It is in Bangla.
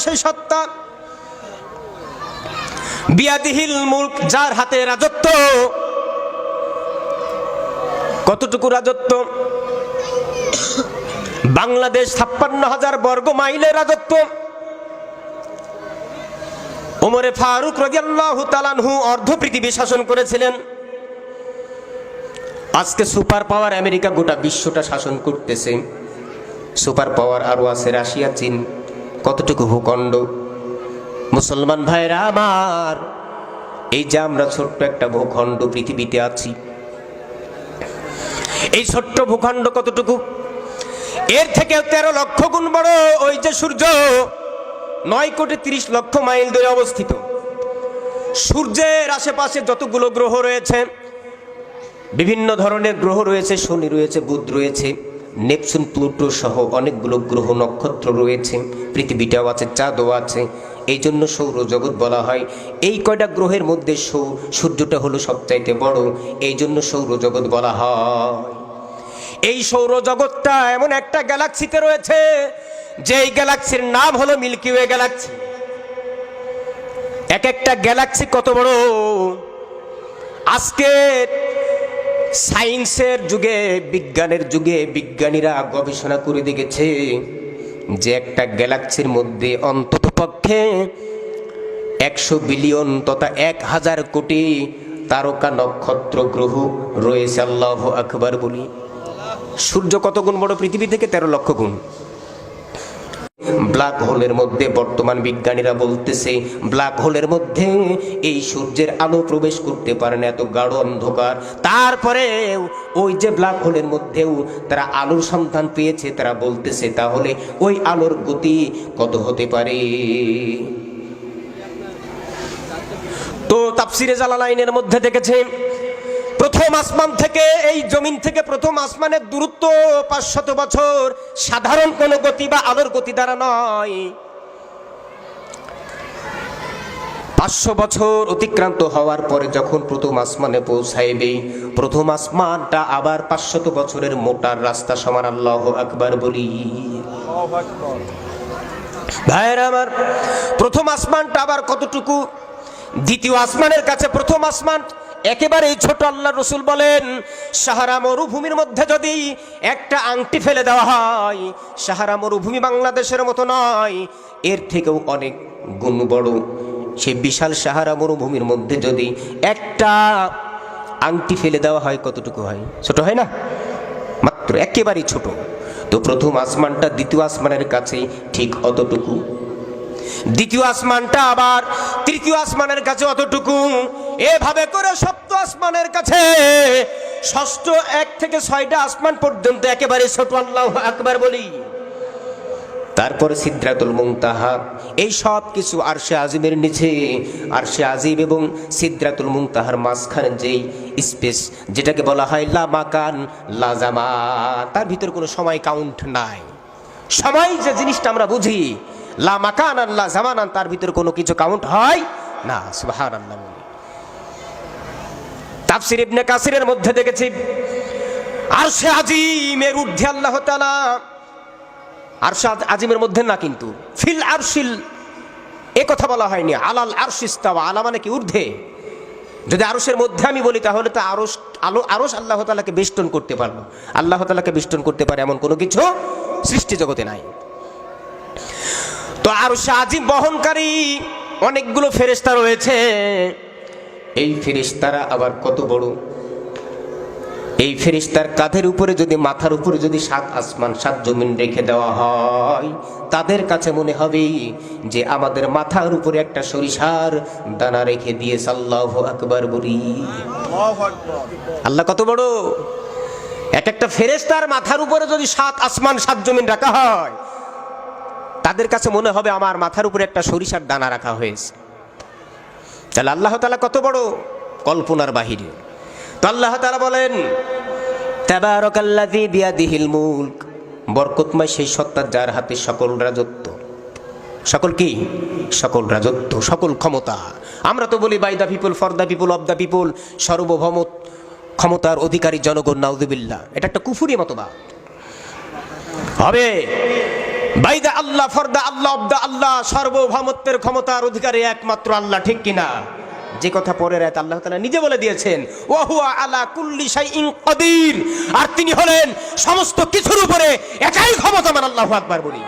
সেই যার হাতে রাজত্ব। কতটুকু রাজত্ব? বাংলাদেশ ছাপ্পান্ন হাজার বর্গ মাইলের রাজত্ব। ওমরে ফারুক রাদিয়াল্লাহু তালানহু অর্ধ পৃথিবী শাসন করেছিলেন। আজকে সুপার পাওয়ার আমেরিকা গোটা বিশ্বটা শাসন করতেছে। সুপার পাওয়ার আরও আছে রাশিয়া, চীন, কতটুকু ভূখণ্ড? মুসলমান ভাইরা আমার, এই যে আমরা ছোট্ট একটা ভূখণ্ড পৃথিবীতে আছি, এই ছোট্ট ভূখণ্ড কতটুকু? এর থেকে তেরো লক্ষ গুণ বড় ওই যে সূর্য, নয় কোটি তিরিশ লক্ষ মাইল দূরে অবস্থিত। সূর্যের আশেপাশে যতগুলো গ্রহ রয়েছে, বিভিন্ন ধরনের গ্রহ রয়েছে, শনি রয়েছে, বুধ রয়েছে নেপচুন, প্লুটো সহ অনেকগুলো গ্রহ নক্ষত্র রয়েছে, পৃথিবীটাও আছে, চাঁদও আছে। এই জন্য সৌরজগৎ বলা হয়। এই কয়টা গ্রহের মধ্যে সূর্যটা হলো সবচাইতে বড়, এই জন্য সৌরজগৎ বলা হয়। এই সৌরজগৎটা এমন একটা গ্যালাক্সিতে রয়েছে, যেই গ্যালাক্সির নাম হলো মিল্কি ওয়ে গ্যালাক্সি। এক একটা গ্যালাক্সি কত বড়? আজকে সায়েন্সের যুগে, বিজ্ঞানের যুগে বিজ্ঞানীরা গবেষণা করে দেখেছে যে একটা গ্যালাক্সির মধ্যে অন্তত পক্ষে একশো বিলিয়ন তথা এক হাজার কোটি তারকা নক্ষত্র গ্রহ রয়েছে। আল্লাহ আকবর বলি। সূর্য কত গুণ বড়? পৃথিবী থেকে তেরো লক্ষ গুণ। ব্ল্যাক হোলের মধ্যে বর্তমান বিজ্ঞানীরা বলতেছে, ব্ল্যাক হোলের মধ্যে এই সূর্যের আলো প্রবেশ করতে পারে না, এত গাঢ় অন্ধকার। তারপরে ওই যে ব্ল্যাক হোলের মধ্যেও তারা আলোর সন্ধান পেয়েছে, তারা বলতেছে, তাহলে ওই আলোর গতি কত হতে পারে? তো তাফসিরে জালালাইনের মধ্যে দেখেছে প্রথম আসমান থেকে, এই জমিন থেকে প্রথম আসমানের দূরত্ব পাঁচশত বছর সাধারণ কোনো গতি বা আলোর গতি দ্বারা নয়। পাঁচশো বছর অতিক্রান্ত হওয়ার পরে যখন প্রথম আসমানে পৌঁছাইবে, প্রথম আসমানটা আবার পাঁচশত বছরের মোটার রাস্তা সমান আল্লাহ আকবার বলি। ভাইয়ের আমার, প্রথম আসমানটা আবার কতটুকু? দ্বিতীয় আসমানের কাছে প্রথম আসমান একেবারে ছোট আল্লাহ রসুল বলেন, সাহারা মরুভূমির মধ্যে যদি একটা আংটি ফেলে দেওয়া হয়, সাহারা মরুভূমি বাংলাদেশের মতো নয়, এর থেকেও অনেক গুণ বড়। সে বিশাল সাহারা মরুভূমির মধ্যে যদি একটা আংটি ফেলে দেওয়া হয়, কতটুকু হয়? ছোট হয় না? মাত্র একেবারেই ছোট। তো প্রথম আসমানটা দ্বিতীয় আসমানের কাছে ঠিক অতটুকু। দ্বিতীয় আসমানটা আবার তৃতীয় আসমানের কাছে অতটুকু। এভাবে করে সপ্ত আসমানের কাছে, ষষ্ঠ এক থেকে ছয়টা আসমান পর্যন্ত একেবারে ছোট, আল্লাহ আকবার বলি। তারপরে সিদ্ধাতুল মুংতাহা এই সব কিছু আরশে আজিমের নিচে, আরশে আজিম এবং সিদ্ধাতুল মুংতাহার মাঝখানে যেই স্পেস, যেটাকে বলা হয় লা মাকান, লা জামা তার ভিতরে কোনো সময় কাউন্ট নাই। সময় যে জিনিসটা আমরা বুঝি, লা মাকান আল্লাহ জামানান, তার ভিতরে কোনো কিছু কাউন্ট হয় না সুবাহান আল্লাহ তাফসির ইবনে কাসিরের মধ্যে দেখেছি। আরশে আজিমের ঊর্ধ্বে আল্লাহ তাআলা, আরশে আজিমের মধ্যে না কিন্তু, ফিল আরশিল, এ কথা বলা হয়নি, আলাল আরশিস্তাওয়া আলা মানে কি ঊর্ধ্বে? যদি আরশের মধ্যে আমি বলি তাহলে তো আরশ, আলো, আরশ আল্লাহ তালাকে বেষ্টন করতে পারল। আল্লাহ তালাকে বেষ্টন করতে পারে এমন কোনো কিছু সৃষ্টি জগতে নাই। তো আরশে আজিম বহনকারী অনেকগুলো ফেরেশতা রয়েছে। এই ফেরেশতারা আবার কত বড়? এই ফেরিস্তার কাঁধের উপরে যদি মাথার উপরে যদি সাত আসমান সাত জমিন রেখে দেওয়া হয় তাদের কাছে মনে হবে যে আমাদের মাথার উপরে একটা সরিষার দানা রেখে দিয়ে সাল্লাহ আকবর বলি। আল্লাহ কত বড়? এক একটা ফেরেস্তার মাথার উপরে যদি সাত আসমান সাত জমিন রাখা হয় তাদের কাছে মনে হবে আমার মাথার উপরে একটা সরিষার দানা রাখা হয়েছে। তাহলে আল্লাহ তালা কত বড়? কল্পনার বাহিরে। তো আল্লাহ তালা বলেন, তাবারকাল্লাযী বিয়াদিহিল মুলক। বরকতময় সেই সত্তা যার হাতে সকল রাজত্ব। সকল কি? সকল রাজত্ব, সকল ক্ষমতা। আমরা তো বলি, by the people, for the people of the people. সর্বভৌম ক্ষমতার অধিকারী জনগণ নাউদুবিল্লাহ এটা একটা কুফুরি মতবাদ। হবে? বাইদা আল্লাহ, ফরদা আল্লাহ, অব্দা আল্লাহ, সর্বভৌমত্বের ক্ষমতার অধিকারী একমাত্র আল্লাহ, ঠিক কিনা? যে কথা পরে রাত আল্লাহ তালা নিজে বলে দিয়েছেন ওয়াহুয়া আলা কুল্লি শাইইন কদির। আর তিনি হলেন সমস্ত কিছুর উপরে একাই ক্ষমতা ক্ষমতামান আল্লাহ আকবার বলি।